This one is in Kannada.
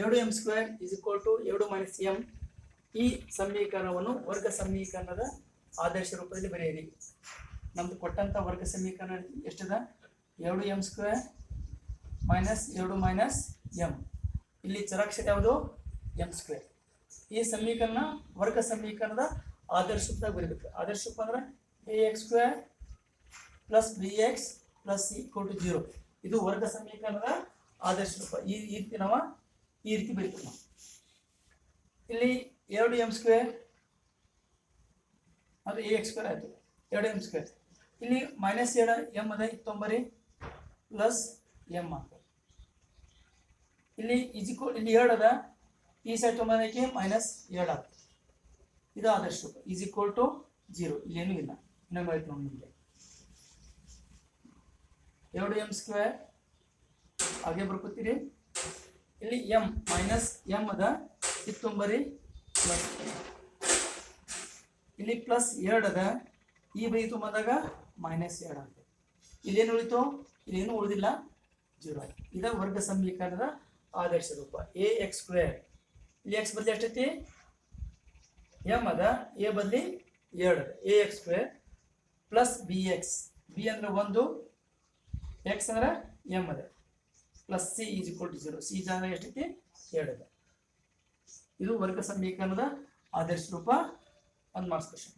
ಎರಡು M square is equal to ಎರಡು ಮೈನಸ್ ಎಂ ಈ ಸಮೀಕರಣವನ್ನು ವರ್ಗ ಸಮೀಕರಣದ ಆದರ್ಶ ರೂಪದಲ್ಲಿ ಬರೆಯಿರಿ. ನಮ್ದು ಕೊಟ್ಟಂತ ವರ್ಗ ಸಮೀಕರಣ ಎಷ್ಟಿದೆ? ಎರಡು ಎಂ ಸ್ಕ್ವೇರ್ ಮೈನಸ್ ಎರಡು ಮೈನಸ್ ಎಂ ಇಲ್ಲಿ ಚರಾಕ್ಷರ ಯಾವುದು? ಎಂ ಸ್ಕ್ವೇರ್ ಈ ಸಮೀಕರಣ ವರ್ಗ ಸಮೀಕರಣದ ಆದರ್ಶ ರೂಪದಾಗ ಬರೀಬೇಕು. ಆದರ್ಶ ರೂಪ ಅಂದ್ರೆ A X square plus B X plus equal to zero ಇದು ವರ್ಗ ಸಮೀಕರಣದ ಆದರ್ಶ ರೂಪ. ಈ ರೀತಿ ನಾವು ಈ ರೀತಿ ಬರೀತೀವಿ ನಾವು ಇಲ್ಲಿ ಎರಡು ಎಂ ಸ್ಕ್ವೇರ್ ಅದು ಎ ಎಕ್ಸ್ ಸ್ಕ್ವೇರ್ ಆಯಿತು. ಎರಡು ಎಂ ಸ್ಕ್ವೇರ್ ಇಲ್ಲಿ ಮೈನಸ್ ಎರಡು ಎಂ ಅದ ಇತ್ತೊಂಬರಿ ಪ್ಲಸ್ ಎಂ ಇಲ್ಲಿ ಇಜಿಕೋ ಇಲ್ಲಿ ಎರಡು ಅದ. ಈ ಸೈಡ್ ತೊಂಬರಕ್ಕೆ ಮೈನಸ್ ಎರಡು ಆಗ್ತದೆ ಇದು ಆದಷ್ಟು ಈಸ್ ಈಕ್ವಲ್ ಟು ಜೀರೋ ಇಲ್ಲೇನೂ ಇಲ್ಲ. ಇನ್ನೊಂದು ಎರಡು ಎಂ ಸ್ಕ್ವೇರ್ ಹಾಗೆ ಬರ್ಕೋತೀರಿ. ಇಲ್ಲಿ ಎಂ ಮೈನಸ್ ಎಂ ಅದ ಇತ್ತೊಂಬರಿ ಪ್ಲಸ್ ಇಲ್ಲಿ ಪ್ಲಸ್ ಎರಡು ಅದ, ಈ ಬೈ ತುಂಬದಾಗ ಮೈನಸ್ ಎರಡು ಆಗ್ತದೆ ಇಲ್ಲೇನು ಉಳಿತು? ಇಲ್ಲೇನು ಉಳಿದಿಲ್ಲ? ಜೀರೋ ಇದ ವರ್ಗ ಸಮೀಕರಣದ ಆದರ್ಶ ರೂಪ ಎ ಎಕ್ಸ್ ಸ್ಕ್ವೇರ್ ಇಲ್ಲಿ ಎಕ್ಸ್ ಬದಲಿ ಎಷ್ಟೈತಿ? ಎಂ ಅದ ಎ ಬದಲಿ ಎರಡು ಅದ. A X square plus B X B ಅಂದ್ರೆ ಒಂದು ಎಕ್ಸ್ ಅಂದ್ರೆ ಎಂ ಅದ. Plus C is equal to zero C ಜಾಗ ಎಷ್ಟೈತಿ ಎರಡಿದೆ ಇದು ವರ್ಗ ಸಮೀಕರಣದ ಆದರ್ಶ ರೂಪ ಒಂದು ಮಾರ್ಕ್ಸ್ ಕ್ವಶನ್